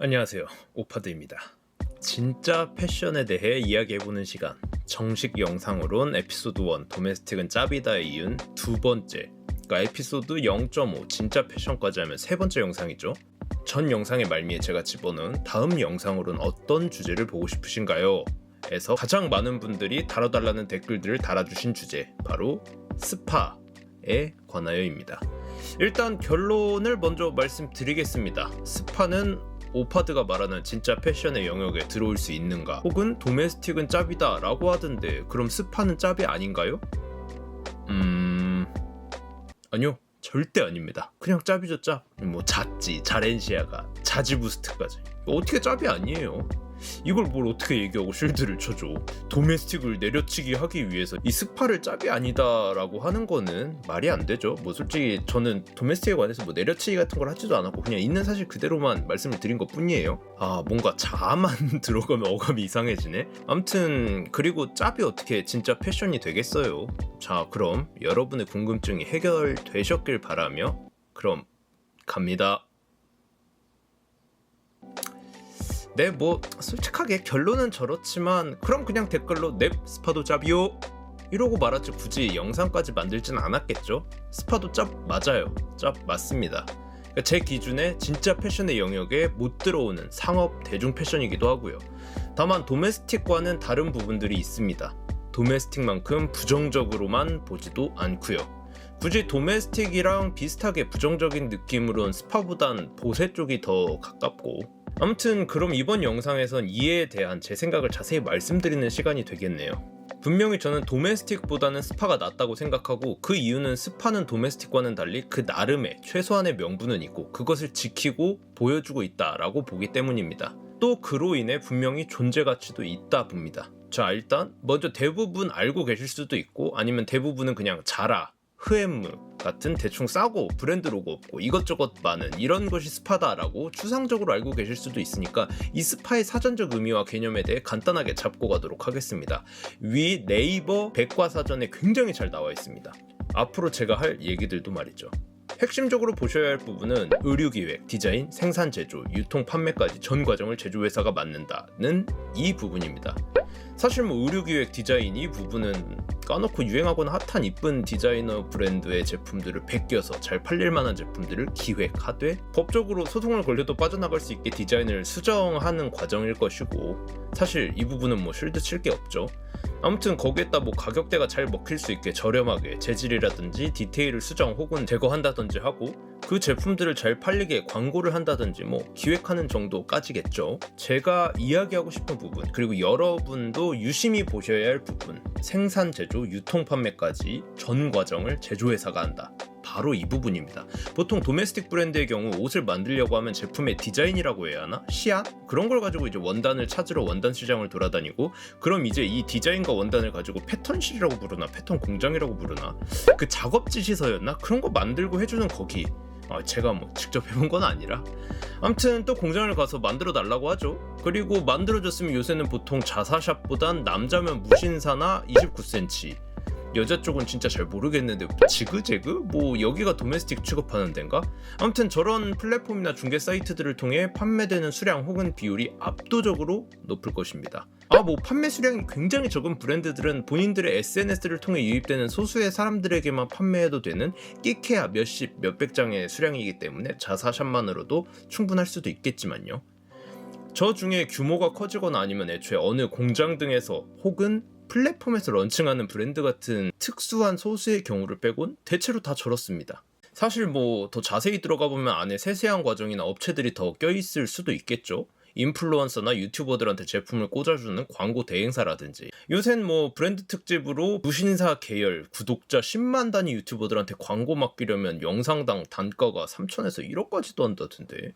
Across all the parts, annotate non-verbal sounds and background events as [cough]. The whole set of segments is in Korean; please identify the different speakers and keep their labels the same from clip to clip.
Speaker 1: 안녕하세요. 오파드입니다. 진짜 패션에 대해 이야기해보는 시간. 정식 영상으론 에피소드 1 도메스틱은 짭이다에 이은 두 번째. 그러니까 에피소드 0.5 진짜 패션까지 하면 세 번째 영상이죠. 전 영상의 말미에 제가 집어넣은 다음 영상으론 어떤 주제를 보고 싶으신가요? 에서 가장 많은 분들이 다뤄달라는 댓글들을 달아주신 주제 바로 스파에 관하여입니다. 일단 결론을 먼저 말씀드리겠습니다. 스파는 오파드가 말하는 진짜 패션의 영역에 들어올 수 있는가? 혹은 도메스틱은 짭이다 라고 하던데 그럼 스파는 짭이 아닌가요? 음... 아니요 절대 아닙니다 그냥 짭이죠 짭. 뭐 잣지, 자렌시아가, 자지부스트까지 어떻게 짭이 아니에요 이걸 뭘 어떻게 얘기하고 쉴드를 쳐줘? 도메스틱을 내려치기 하기 위해서 이 스파를 짭이 아니다라고 하는 거는 말이 안 되죠. 뭐 솔직히 저는 도메스틱에 관해서 뭐 내려치기 같은 걸 하지도 않았고 그냥 있는 사실 그대로만 말씀을 드린 것 뿐이에요. 아 뭔가 자만 [laughs] 들어가면 어감이 이상해지네. 암튼 그리고 짭이 어떻게 진짜 패션이 되겠어요? 자 그럼 여러분의 궁금증이 해결되셨길 바라며 그럼 갑니다 네, 뭐 솔직하게 결론은 저렇지만 그럼 그냥 댓글로 넵 스파도 짭이요 이러고 말하지 굳이 영상까지 만들진 않았겠죠. 스파도 짭 맞아요. 짭 맞습니다. 그러니까 제 기준에 진짜 패션의 영역에 못 들어오는 상업 대중 패션이기도 하고요. 다만 도메스틱과는 다른 부분들이 있습니다. 도메스틱만큼 부정적으로만 보지도 않고요. 굳이 도메스틱이랑 비슷하게 부정적인 느낌으론 스파보단 보세 쪽이 더 가깝고 아무튼 그럼 이번 영상에선 이에 대한 제 생각을 자세히 말씀드리는 시간이 되겠네요. 분명히 저는 도메스틱보다는 스파가 낫다고 생각하고 그 이유는 스파는 도메스틱과는 달리 그 나름의 최소한의 명분은 있고 그것을 지키고 보여주고 있다라고 보기 때문입니다. 또 그로 인해 분명히 존재 가치도 있다 봅니다. 자 일단 먼저 대부분 알고 계실 수도 있고 아니면 대부분은 그냥 자라 흐엠무 같은 대충 싸고 브랜드 로고 없고 이것저것 많은 이런 것이 스파다라고 추상적으로 알고 계실 수도 있으니까 이 스파의 사전적 의미와 개념에 대해 간단하게 잡고 가도록 하겠습니다. 위 네이버 백과사전에 굉장히 잘 나와 있습니다. 앞으로 제가 할 얘기들도 말이죠. 핵심적으로 보셔야 할 부분은 의류 기획, 디자인, 생산, 제조, 유통, 판매까지 전 과정을 제조회사가 맡는다는 이 부분입니다. 사실 뭐 의류 기획 디자인 이 부분은 까놓고 유행하거나 핫한 이쁜 디자이너 브랜드의 제품들을 베껴서 잘 팔릴 만한 제품들을 기획하되 법적으로 소송을 걸려도 빠져나갈 수 있게 디자인을 수정하는 과정일 것이고 사실 이 부분은 뭐 쉴드 칠 게 없죠. 아무튼 거기에다 뭐 가격대가 잘 먹힐 수 있게 저렴하게 재질이라든지 디테일을 수정 혹은 제거한다든지 하고 그 제품들을 잘 팔리게 광고를 한다든지 뭐 기획하는 정도까지겠죠. 제가 이야기하고 싶은 부분 그리고 여러분도 유심히 보셔야 할 부분 생산 제조 유통 판매까지 전 과정을 제조회사가 한다. 바로 이 부분입니다. 보통 도메스틱 브랜드의 경우 옷을 만들려고 하면 제품의 디자인이라고 해야 하나? 시안? 그런 걸 가지고 이제 원단을 찾으러 원단 시장을 돌아다니고 그럼 이제 이 디자인과 원단을 가지고 패턴실이라고 부르나 패턴 공장이라고 부르나 그 작업 지시서였나? 그런 거 만들고 해주는 거기 아, 제가 뭐 직접 해본 건 아니라 아무튼 또 공장을 가서 만들어 달라고 하죠 그리고 만들어줬으면 요새는 보통 자사샵보단 남자면 무신사나 29cm 여자 쪽은 진짜 잘 모르겠는데 지그재그? 뭐 여기가 도메스틱 취급하는 데인가? 아무튼 저런 플랫폼이나 중개 사이트들을 통해 판매되는 수량 혹은 비율이 압도적으로 높을 것입니다. 아 뭐 판매 수량이 굉장히 적은 브랜드들은 본인들의 SNS를 통해 유입되는 소수의 사람들에게만 판매해도 되는 끼케야 몇십 몇백 장의 수량이기 때문에 자사샵만으로도 충분할 수도 있겠지만요. 저 중에 규모가 커지거나 아니면 애초에 어느 공장 등에서 혹은 플랫폼에서 런칭하는 브랜드 같은 특수한 소수의 경우를 빼곤 대체로 다 저렇습니다. 사실 뭐 더 자세히 들어가 보면 안에 세세한 과정이나 업체들이 더 껴있을 수도 있겠죠. 인플루언서나 유튜버들한테 제품을 꽂아주는 광고 대행사라든지 요샌 뭐 브랜드 특집으로 무신사 계열 구독자 10만 단위 유튜버들한테 광고 맡기려면 영상당 단가가 3천에서 1억까지도 한다던데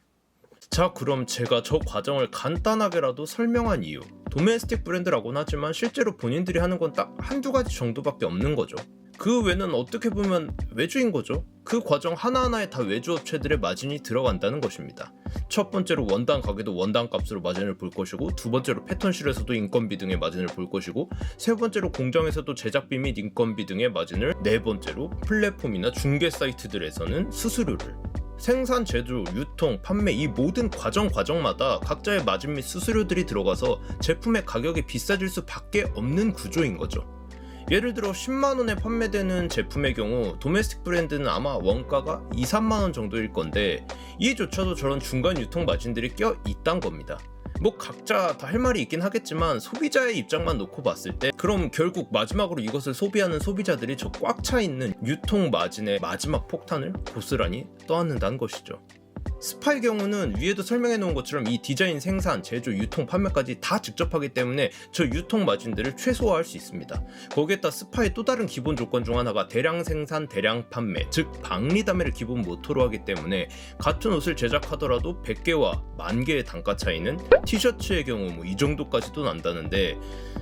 Speaker 1: 자 그럼 제가 저 과정을 간단하게라도 설명한 이유 도메스틱 브랜드라고는 하지만 실제로 본인들이 하는 건 딱 한두 가지 정도밖에 없는 거죠. 그 외는 어떻게 보면 외주인 거죠. 그 과정 하나하나에 다 외주 업체들의 마진이 들어간다는 것입니다. 첫 번째로 원단 가게도 원단 값으로 마진을 볼 것이고 두 번째로 패턴실에서도 인건비 등의 마진을 볼 것이고 세 번째로 공장에서도 제작비 및 인건비 등의 마진을 네 번째로 플랫폼이나 중개 사이트들에서는 수수료를 생산, 제조, 유통, 판매 이 모든 과정 과정마다 각자의 마진 및 수수료들이 들어가서 제품의 가격이 비싸질 수밖에 없는 구조인 거죠. 예를 들어 10만 원에 판매되는 제품의 경우 도메스틱 브랜드는 아마 원가가 2, 3만 원 정도일 건데 이조차도 저런 중간 유통 마진들이 껴 있단 겁니다. 뭐 각자 다 할 말이 있긴 하겠지만 소비자의 입장만 놓고 봤을 때 그럼 결국 마지막으로 이것을 소비하는 소비자들이 저 꽉 차 있는 유통 마진의 마지막 폭탄을 고스란히 떠안는다는 것이죠. 스파의 경우는 위에도 설명해 놓은 것처럼 이 디자인, 생산, 제조, 유통, 판매까지 다 직접 하기 때문에 저 유통 마진들을 최소화할 수 있습니다. 거기에다 스파의 또 다른 기본 조건 중 하나가 대량 생산, 대량 판매, 즉 방리담회를 기본 모토로 하기 때문에 같은 옷을 제작하더라도 100개와 만 개의 단가 차이는 티셔츠의 경우 뭐 이 정도까지도 난다는데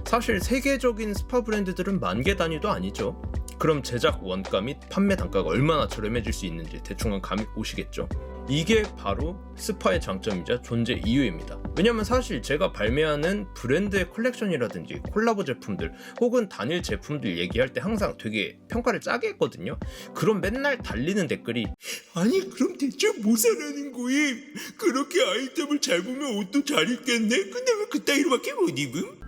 Speaker 1: 사실 세계적인 스파 브랜드들은 만 개 단위도 아니죠. 그럼 제작 원가 및 판매 단가가 얼마나 저렴해질 수 있는지 대충은 감이 오시겠죠. 이게 바로 스파의 장점이자 존재 이유입니다. 왜냐면 사실 제가 발매하는 브랜드의 컬렉션이라든지 콜라보 제품들 혹은 단일 제품들 얘기할 때 항상 되게 평가를 짜게 했거든요. 그럼 맨날 달리는 댓글이
Speaker 2: 아니 그럼 대체 뭐 사라는 거임? 그렇게 아이템을 잘 보면 옷도 잘 입겠네? 근데 왜 그따위로밖에 못 입음?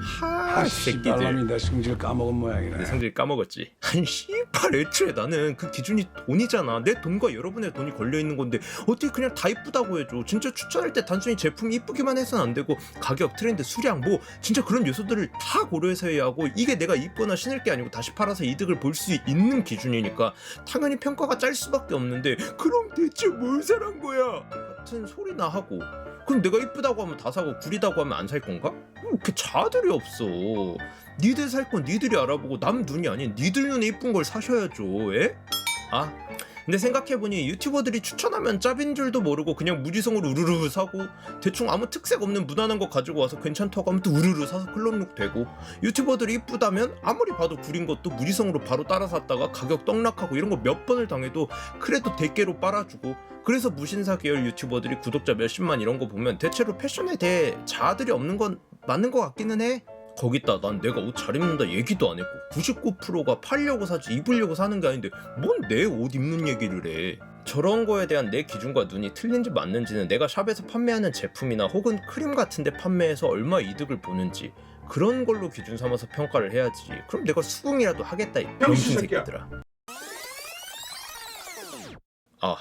Speaker 1: 하
Speaker 3: 아,
Speaker 1: 새끼들
Speaker 3: 내 성질 까먹은
Speaker 1: 내
Speaker 3: 모양이네.
Speaker 1: 성질 까먹었지. 아니 씨발 애초에 나는 그 기준이 돈이잖아. 내 돈과 여러분의 돈이 걸려 있는 건데 어떻게 그냥 다 이쁘다고 해줘. 진짜 추천할 때 단순히 제품이 이쁘기만 해서는 안 되고 가격, 트렌드, 수량 뭐 진짜 그런 요소들을 다 고려해서 해야 하고 이게 내가 입거나 신을 게 아니고 다시 팔아서 이득을 볼 수 있는 기준이니까 당연히 평가가 짤 수밖에 없는데
Speaker 2: 그럼 대체 뭘 사란 거야?
Speaker 1: 같은 소리나 하고 그럼 내가 이쁘다고 하면 다 사고 구리다고 하면 안 살 건가? 그 자들이 없어. 니들 살 건 니들이 알아보고 남 눈이 아닌 니들 눈에 이쁜 걸 사셔야죠. 에? 아 근데 생각해보니 유튜버들이 추천하면 짭인 줄도 모르고 그냥 무지성으로 우르르 사고 대충 아무 특색 없는 무난한 거 가지고 와서 괜찮다고 하면 또 우르르 사서 클럽룩 되고 유튜버들이 이쁘다면 아무리 봐도 구린 것도 무지성으로 바로 따라 샀다가 가격 떡락하고 이런 거 몇 번을 당해도 그래도 대깨로 빨아주고 그래서 무신사 계열 유튜버들이 구독자 몇십만 이런 거 보면 대체로 패션에 대해 자아들이 없는 건 맞는 것 같기는 해. 거기다 난 내가 옷 잘 입는다 얘기도 안 했고 99%가 팔려고 사지 입으려고 사는 게 아닌데 뭔 내 옷 입는 얘기를 해? 저런 거에 대한 내 기준과 눈이 틀린지 맞는지는 내가 샵에서 판매하는 제품이나 혹은 크림 같은데 판매해서 얼마 이득을 보는지 그런 걸로 기준 삼아서 평가를 해야지. 그럼 내가 수긍이라도 하겠다 이 병신. 새끼들아. 아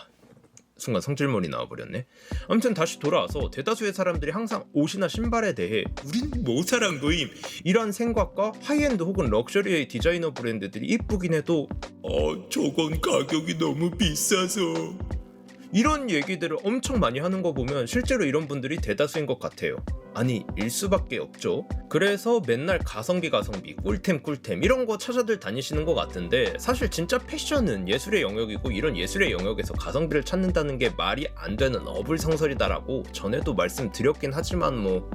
Speaker 1: 순간 성질머리 나와버렸네. 아무튼 다시 돌아와서 대다수의 사람들이 항상 옷이나 신발에 대해
Speaker 2: 우린 뭐 사란 거임?
Speaker 1: 이런 생각과 하이엔드 혹은 럭셔리의 디자이너 브랜드들이 이쁘긴 해도
Speaker 2: 어 저건 가격이 너무 비싸서
Speaker 1: 이런 얘기들을 엄청 많이 하는 거 보면 실제로 이런 분들이 대다수인 것 같아요. 아니 일 수밖에 없죠. 그래서 맨날 가성비 가성비 꿀템 꿀템 이런 거 찾아들 다니시는 것 같은데 사실 진짜 패션은 예술의 영역이고 이런 예술의 영역에서 가성비를 찾는다는 게 말이 안 되는 어불성설이다라고 전에도 말씀드렸긴 하지만 뭐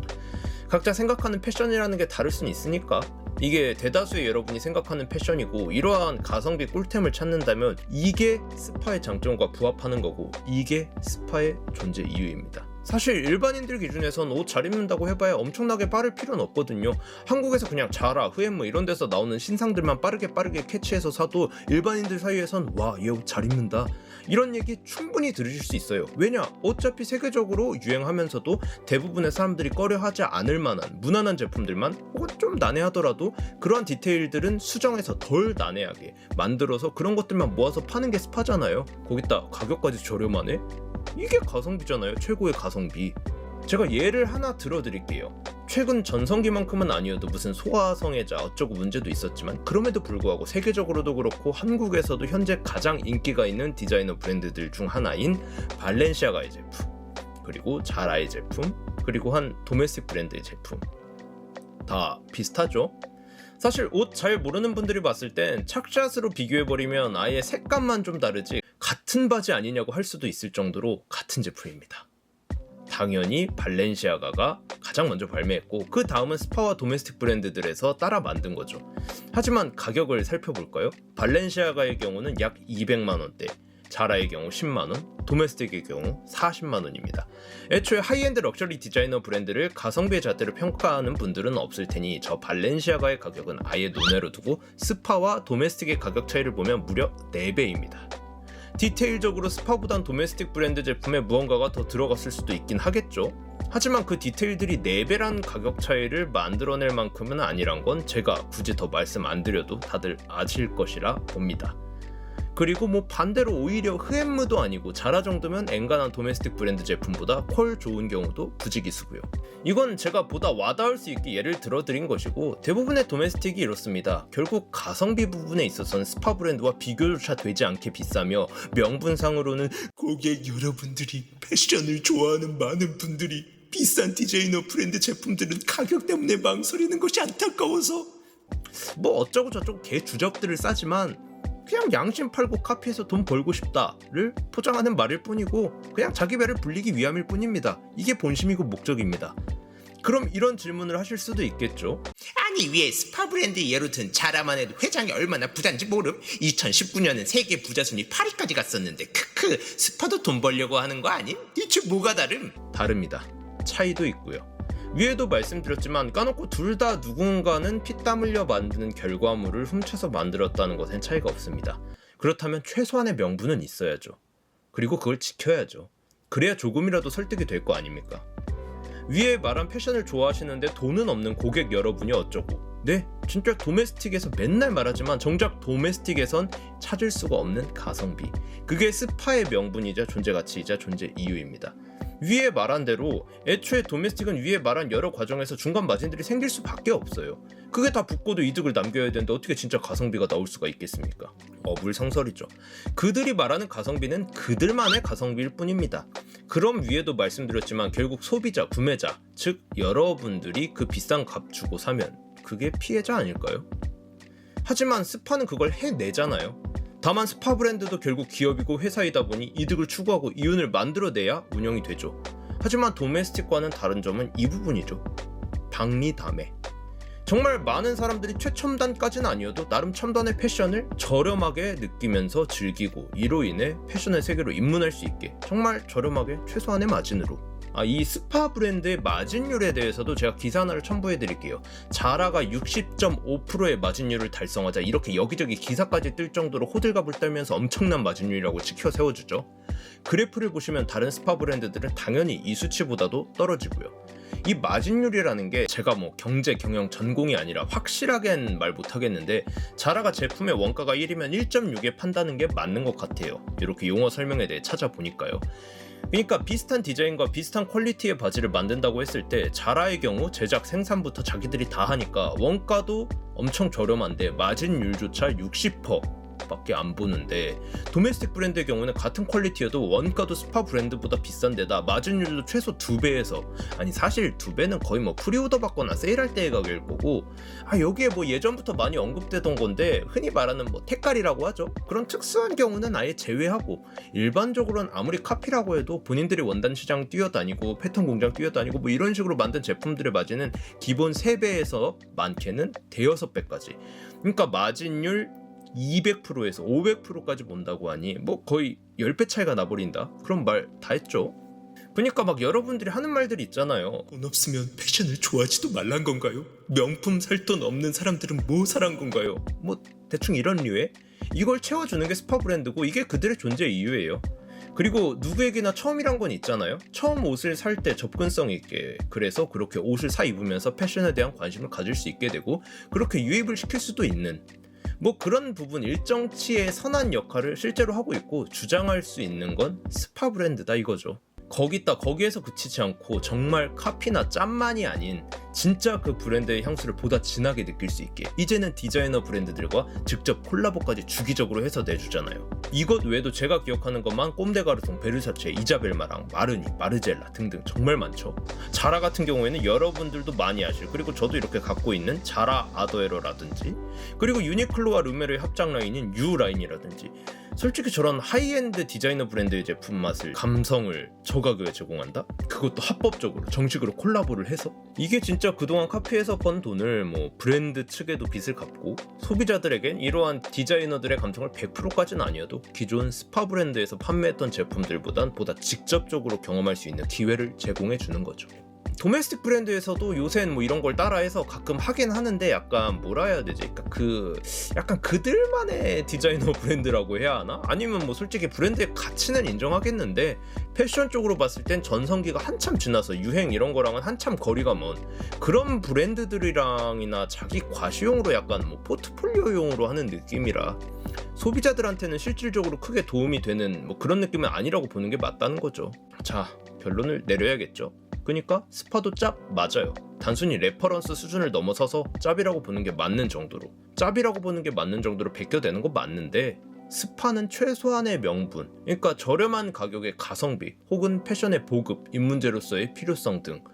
Speaker 1: 각자 생각하는 패션이라는 게 다를 수는 있으니까 이게 대다수의 여러분이 생각하는 패션이고 이러한 가성비 꿀템을 찾는다면 이게 스파의 장점과 부합하는 거고 이게 스파의 존재 이유입니다. 사실 일반인들 기준에선 옷 잘 입는다고 해봐야 엄청나게 빠를 필요는 없거든요. 한국에서 그냥 자라, 후엠뭐 이런 데서 나오는 신상들만 빠르게 빠르게 캐치해서 사도 일반인들 사이에선 와, 얘 옷 잘 입는다. 이런 얘기 충분히 들으실 수 있어요. 왜냐? 어차피 세계적으로 유행하면서도 대부분의 사람들이 꺼려 하지 않을 만한 무난한 제품들만 혹은 좀 난해하더라도 그러한 디테일들은 수정해서 덜 난해하게 만들어서 그런 것들만 모아서 파는 게 스파잖아요. 거기다 가격까지 저렴하네? 이게 가성비잖아요. 최고의 가성비. 제가 예를 하나 들어드릴게요. 최근 전성기만큼은 아니어도 무슨 소아성애자 어쩌고 문제도 있었지만 그럼에도 불구하고 세계적으로도 그렇고 한국에서도 현재 가장 인기가 있는 디자이너 브랜드들 중 하나인 발렌시아가의 제품 그리고 자라의 제품 그리고 한 도메스틱 브랜드의 제품 다 비슷하죠? 사실 옷 잘 모르는 분들이 봤을 땐 착샷으로 비교해버리면 아예 색감만 좀 다르지 같은 바지 아니냐고 할 수도 있을 정도로 같은 제품입니다. 당연히 발렌시아가가 가장 먼저 발매했고 그 다음은 스파와 도메스틱 브랜드들에서 따라 만든 거죠. 하지만 가격을 살펴볼까요? 발렌시아가의 경우는 약 200만 원대, 자라의 경우 10만 원, 도메스틱의 경우 40만 원입니다. 애초에 하이엔드 럭셔리 디자이너 브랜드를 가성비의 잣대로 평가하는 분들은 없을 테니 저 발렌시아가의 가격은 아예 논외로 두고 스파와 도메스틱의 가격 차이를 보면 무려 4배입니다. 디테일적으로 스파보단 도메스틱 브랜드 제품에 무언가가 더 들어갔을 수도 있긴 하겠죠. 하지만 그 디테일들이 4배란 가격 차이를 만들어낼 만큼은 아니란 건 제가 굳이 더 말씀 안 드려도 다들 아실 것이라 봅니다. 그리고 뭐 반대로 오히려 흐엠무도 아니고 자라 정도면 엔간한 도메스틱 브랜드 제품보다 퀄 좋은 경우도 부지기수고요. 이건 제가 보다 와닿을 수 있게 예를 들어드린 것이고 대부분의 도메스틱이 이렇습니다. 결국 가성비 부분에 있어서는 스파 브랜드와 비교조차 되지 않게 비싸며 명분상으로는
Speaker 2: 고객 여러분들이 패션을 좋아하는 많은 분들이 비싼 디자이너 브랜드 제품들은 가격 때문에 망설이는 것이 안타까워서
Speaker 1: 뭐 어쩌고 저쩌고 개 주접들을 싸지만 그냥 양심 팔고 카피해서 돈 벌고 싶다를 포장하는 말일 뿐이고 그냥 자기 배를 불리기 위함일 뿐입니다. 이게 본심이고 목적입니다. 그럼 이런 질문을 하실 수도 있겠죠.
Speaker 2: 아니 왜 스파 브랜드 예로 든 자라만 해도 회장이 얼마나 부자인지 모름 2019년은 세계 부자 순위 8위까지 갔었는데 크크 스파도 돈 벌려고 하는 거 아님? 대체 뭐가 다름?
Speaker 1: 다릅니다. 차이도 있고요. 위에도 말씀드렸지만 까놓고 둘 다 누군가는 피땀 흘려 만드는 결과물을 훔쳐서 만들었다는 것엔 차이가 없습니다. 그렇다면 최소한의 명분은 있어야죠. 그리고 그걸 지켜야죠. 그래야 조금이라도 설득이 될 거 아닙니까? 위에 말한 패션을 좋아하시는데 돈은 없는 고객 여러분이 어쩌고 네, 진짜 도메스틱에서 맨날 말하지만 정작 도메스틱에선 찾을 수가 없는 가성비 그게 스파의 명분이자 존재 가치이자 존재 이유입니다. 위에 말한 대로 애초에 도메스틱은 위에 말한 여러 과정에서 중간 마진들이 생길 수밖에 없어요. 그게 다 붙고도 이득을 남겨야 되는데 어떻게 진짜 가성비가 나올 수가 있겠습니까? 어불성설이죠. 그들이 말하는 가성비는 그들만의 가성비일 뿐입니다. 그럼 위에도 말씀드렸지만 결국 소비자, 구매자, 즉 여러분들이 그 비싼 값 주고 사면 그게 피해자 아닐까요? 하지만 스파는 그걸 해내잖아요. 다만 스파 브랜드도 결국 기업이고 회사이다 보니 이득을 추구하고 이윤을 만들어내야 운영이 되죠. 하지만 도메스틱과는 다른 점은 이 부분이죠. 박리담회. 정말 많은 사람들이 최첨단까지는 아니어도 나름 첨단의 패션을 저렴하게 느끼면서 즐기고 이로 인해 패션의 세계로 입문할 수 있게 정말 저렴하게 최소한의 마진으로 아, 이 스파 브랜드의 마진율에 대해서도 제가 기사 하나를 첨부해 드릴게요. 자라가 60.5%의 마진율을 달성하자 이렇게 여기저기 기사까지 뜰 정도로 호들갑을 떨면서 엄청난 마진율이라고 지켜 세워주죠. 그래프를 보시면 다른 스파 브랜드들은 당연히 이 수치보다도 떨어지고요. 이 마진율이라는 게 제가 뭐 경제 경영 전공이 아니라 확실하게는 말 못하겠는데 자라가 제품의 원가가 1이면 1.6에 판다는 게 맞는 것 같아요. 이렇게 용어 설명에 대해 찾아보니까요. 그러니까 비슷한 디자인과 비슷한 퀄리티의 바지를 만든다고 했을 때 자라의 경우 제작 생산부터 자기들이 다 하니까 원가도 엄청 저렴한데 마진율조차 60% 밖에 안 보는데 도메스틱 브랜드의 경우는 같은 퀄리티여도 원가도 스파 브랜드보다 비싼 데다 마진율도 최소 두 배에서 아니 사실 두 배는 거의 뭐 프리오더 받거나 세일할 때의 가격일 거고 아 여기에 뭐 예전부터 많이 언급되던 건데 흔히 말하는 뭐 택깔이라고 하죠. 그런 특수한 경우는 아예 제외하고 일반적으로는 아무리 카피라고 해도 본인들이 원단 시장 뛰어다니고 패턴 공장 뛰어다니고 뭐 이런 식으로 만든 제품들의 마진은 기본 3배에서 많게는 대여섯 배까지. 그러니까 마진율 200%에서 500%까지 본다고 하니 뭐 거의 10배 차이가 나버린다 그런 말 다 했죠 그러니까 막 여러분들이 하는 말들이 있잖아요
Speaker 2: 돈 없으면 패션을 좋아하지도 말란 건가요? 명품 살 돈 없는 사람들은 뭐 사란 건가요?
Speaker 1: 뭐 대충 이런 류의 이걸 채워주는 게 스파 브랜드고 이게 그들의 존재 이유예요. 그리고 누구에게나 처음이란 건 있잖아요. 처음 옷을 살 때 접근성 있게 그래서 그렇게 옷을 사 입으면서 패션에 대한 관심을 가질 수 있게 되고 그렇게 유입을 시킬 수도 있는 뭐 그런 부분 일정치의 선한 역할을 실제로 하고 있고 주장할 수 있는 건 스파 브랜드다 이거죠. 거기다 거기에서 그치지 않고 정말 카피나 짠만이 아닌 진짜 그 브랜드의 향수를 보다 진하게 느낄 수 있게 이제는 디자이너 브랜드들과 직접 콜라보까지 주기적으로 해서 내주잖아요. 이것 외에도 제가 기억하는 것만 꼼데가르통, 베르사체, 이자벨마랑 마르니, 마르젤라 등등 정말 많죠. 자라 같은 경우에는 여러분들도 많이 아실 그리고 저도 이렇게 갖고 있는 자라 아더에러라든지 그리고 유니클로와 르메르의 합작 라인인 U 라인이라든지 솔직히 저런 하이엔드 디자이너 브랜드의 제품 맛을 감성을 저가격에 제공한다? 그것도 합법적으로 정식으로 콜라보를 해서 이게 진짜 그동안 카피해서 번 돈을 뭐 브랜드 측에도 빚을 갚고 소비자들에겐 이러한 디자이너들의 감성을 100%까지는 아니어도 기존 스파 브랜드에서 판매했던 제품들보단 보다 직접적으로 경험할 수 있는 기회를 제공해 주는 거죠. 도메스틱 브랜드에서도 요새는 뭐 이런 걸 따라해서 가끔 하긴 하는데 약간 뭐라 해야 되지? 그러니까 그 약간 그들만의 디자이너 브랜드라고 해야 하나? 아니면 뭐 솔직히 브랜드의 가치는 인정하겠는데 패션 쪽으로 봤을 땐 전성기가 한참 지나서 유행 이런 거랑은 한참 거리가 먼 그런 브랜드들이랑이나 자기 과시용으로 약간 뭐 포트폴리오용으로 하는 느낌이라 소비자들한테는 실질적으로 크게 도움이 되는 뭐 그런 느낌은 아니라고 보는 게 맞다는 거죠. 자, 결론을 내려야겠죠. 그러니까 스파도 짭 맞아요. 단순히 레퍼런스 수준을 넘어서서 짭이라고 보는 게 맞는 정도로 짭이라고 보는 게 맞는 정도로 베껴되는 거 맞는데 스파는 최소한의 명분, 그러니까 저렴한 가격의 가성비 혹은 패션의 보급, 입문제로서의 필요성 등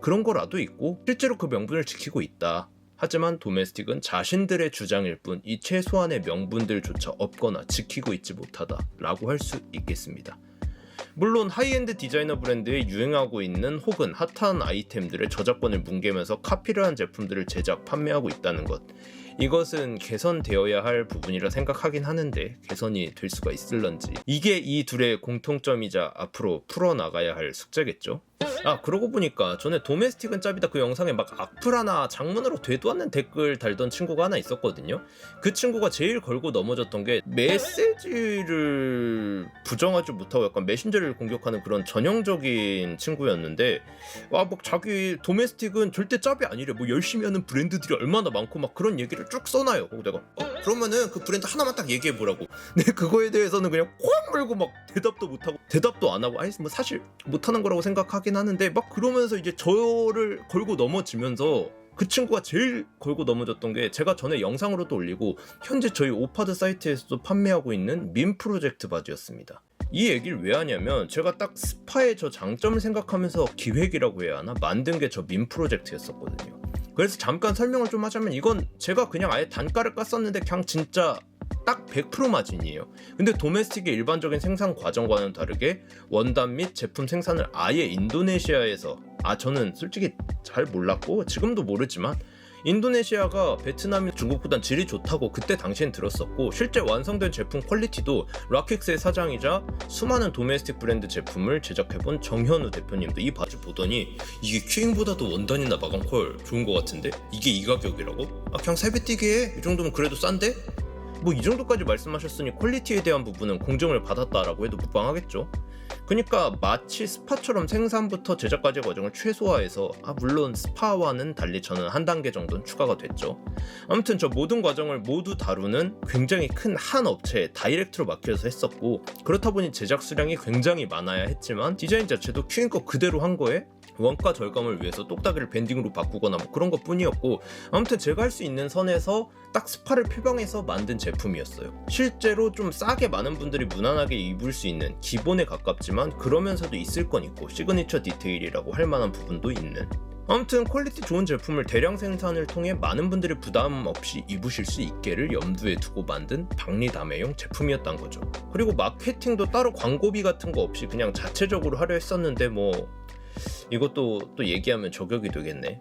Speaker 1: 그런 거라도 있고 실제로 그 명분을 지키고 있다. 하지만 도메스틱은 자신들의 주장일 뿐 이 최소한의 명분들조차 없거나 지키고 있지 못하다라고 할 수 있겠습니다. 물론 하이엔드 디자이너 브랜드에 유행하고 있는 혹은 핫한 아이템들의 저작권을 뭉개면서 카피를 한 제품들을 제작, 판매하고 있다는 것. 이것은 개선되어야 할 부분이라 생각하긴 하는데 개선이 될 수가 있을런지 이게 이 둘의 공통점이자 앞으로 풀어나가야 할 숙제겠죠? 아 그러고 보니까 전에 도메스틱은 짭이다. 그 영상에 막 악플 하나 장문으로 되도 않는 댓글 달던 친구가 하나 있었거든요. 그 친구가 제일 걸고 넘어졌던 게 메시지를 부정하지 못하고 약간 메신저를 공격하는 그런 전형적인 친구였는데 아뭐 자기 도메스틱은 절대 짭이 아니래. 뭐 열심히 하는 브랜드들이 얼마나 많고 막 그런 얘기를 쭉 써놔요. 그리고 내가 어 그러면은 그 브랜드 하나만 딱 얘기해 보라고. [laughs] 근데 그거에 대해서는 그냥 꽉 물고 막 대답도 못하고 대답도 안 하고 아니 뭐 사실 못하는 거라고 생각하긴 하는데 막 그러면서 이제 저를 걸고 넘어지면서 그 친구가 제일 걸고 넘어졌던 게 제가 전에 영상으로도 올리고 현재 저희 오파드 사이트에서도 판매하고 있는 민 프로젝트 바지였습니다. 이 얘기를 왜 하냐면 제가 딱 스파의 저 장점을 생각하면서 기획이라고 해야 하나 만든 게 저 민 프로젝트였었거든요. 그래서 잠깐 설명을 좀 하자면 이건 제가 그냥 아예 단가를 깠었는데 그냥 진짜 딱 100% 마진이에요. 근데 도메스틱의 일반적인 생산 과정과는 다르게 원단 및 제품 생산을 아예 인도네시아에서 아 저는 솔직히 잘 몰랐고 지금도 모르지만 인도네시아가 베트남이 중국보단 질이 좋다고 그때 당시엔 들었었고 실제 완성된 제품 퀄리티도 락킥스의 사장이자 수많은 도메스틱 브랜드 제품을 제작해본 정현우 대표님도 이 바지 보더니 이게 큐잉보다도 원단이나 마감퀄 좋은 것 같은데 이게 이 가격이라고? 아 그냥 세배뛰기 해이 정도면 그래도 싼데? 뭐 이 정도까지 말씀하셨으니 퀄리티에 대한 부분은 공정을 받았다라고 해도 무방하겠죠. 그러니까 마치 스파처럼 생산부터 제작까지의 과정을 최소화해서 아 물론 스파와는 달리 저는 한 단계 정도는 추가가 됐죠. 아무튼 저 모든 과정을 모두 다루는 굉장히 큰 한 업체에 다이렉트로 맡겨서 했었고 그렇다 보니 제작 수량이 굉장히 많아야 했지만 디자인 자체도 큐인 거 그대로 한 거에 원가 절감을 위해서 똑딱이를 밴딩으로 바꾸거나 뭐 그런 것 뿐이었고 아무튼 제가 할 수 있는 선에서 딱 스파를 표방해서 만든 제품이었어요. 실제로 좀 싸게 많은 분들이 무난하게 입을 수 있는 기본에 가깝지만 그러면서도 있을 건 있고 시그니처 디테일이라고 할 만한 부분도 있는 아무튼 퀄리티 좋은 제품을 대량 생산을 통해 많은 분들이 부담 없이 입으실 수 있게를 염두에 두고 만든 박리담회용 제품이었던 거죠. 그리고 마케팅도 따로 광고비 같은 거 없이 그냥 자체적으로 하려 했었는데 뭐 이것도 또 얘기하면 저격이 되겠네.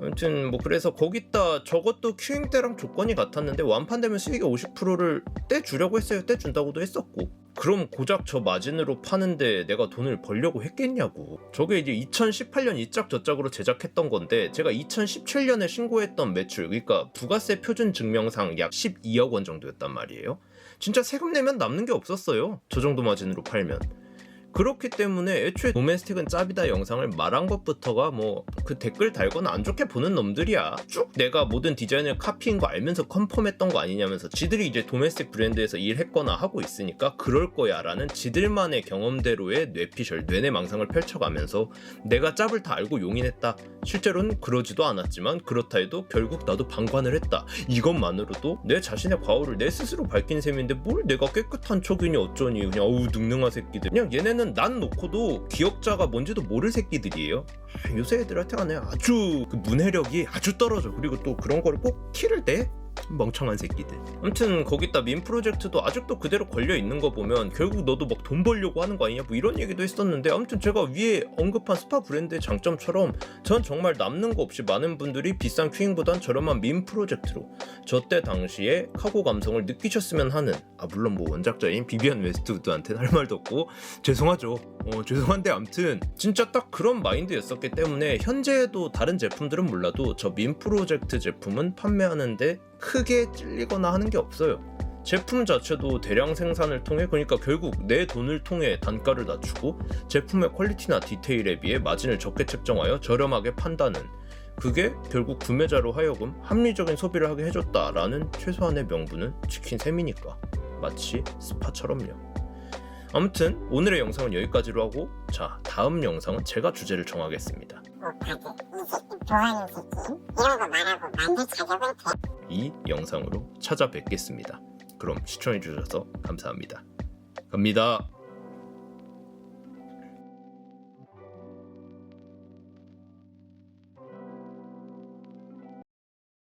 Speaker 1: 아무튼 뭐 그래서 거기다 저것도 큐잉 때랑 조건이 같았는데 완판되면 수익의 50%를 떼주려고 했어요. 떼준다고도 했었고. 그럼 고작 저 마진으로 파는데 내가 돈을 벌려고 했겠냐고. 저게 이제 2018년 이짝 저짝으로 제작했던 건데 제가 2017년에 신고했던 매출 그러니까 부가세 표준 증명상 약 12억 원 정도였단 말이에요. 진짜 세금 내면 남는 게 없었어요. 저 정도 마진으로 팔면. 그렇기 때문에 애초에 도메스틱은 짭이다 영상을 말한 것부터가 뭐 그 댓글 달거나 안 좋게 보는 놈들이야. 쭉 내가 모든 디자인을 카피인 거 알면서 컨펌했던 거 아니냐면서 지들이 이제 도메스틱 브랜드에서 일했거나 하고 있으니까 그럴 거야 라는 지들만의 경험대로의 뇌피셜 뇌내 망상을 펼쳐가면서 내가 짭을 다 알고 용인했다. 실제로는 그러지도 않았지만 그렇다 해도 결국 나도 방관을 했다. 이것만으로도 내 자신의 과오를 내 스스로 밝힌 셈인데 뭘 내가 깨끗한 척이니 어쩌니 그냥 어우 능능한 새끼들. 그냥 얘네는 난 놓고도 기억자가 뭔지도 모를 새끼들이에요. 아, 요새 애들한테 간에 아주 그 문해력이 아주 떨어져. 그리고 또 그런 거를 꼭 티를 내 멍청한 새끼들. 아무튼 거기다 민 프로젝트도 아직도 그대로 걸려 있는 거 보면 결국 너도 막 돈 벌려고 하는 거 아니냐 뭐 이런 얘기도 했었는데 아무튼 제가 위에 언급한 스파 브랜드의 장점처럼 전 정말 남는 거 없이 많은 분들이 비싼 큐잉보단 저렴한 민 프로젝트로 저 때 당시에 카고 감성을 느끼셨으면 하는 아 물론 뭐 원작자인 비비안 웨스트우드한테는 할 말도 없고 죄송하죠 어 죄송한데 암튼 진짜 딱 그런 마인드였었기 때문에 현재도 다른 제품들은 몰라도 저 민 프로젝트 제품은 판매하는데 크게 찔리거나 하는 게 없어요 제품 자체도 대량 생산을 통해 그러니까 결국 내 돈을 통해 단가를 낮추고 제품의 퀄리티나 디테일에 비해 마진을 적게 책정하여 저렴하게 판다는 그게 결국 구매자로 하여금 합리적인 소비를 하게 해줬다라는 최소한의 명분은 지킨 셈이니까 마치 스파처럼요. 아무튼 오늘의 영상은 여기까지로 하고 자 다음 영상은 제가 주제를 정하겠습니다.
Speaker 4: 오빠들 이 새끼 좋아하는 새끼 이런 거 말하고 만들 자격은 돼?
Speaker 1: 이 영상으로 찾아뵙겠습니다. 그럼 시청해주셔서 감사합니다. 갑니다.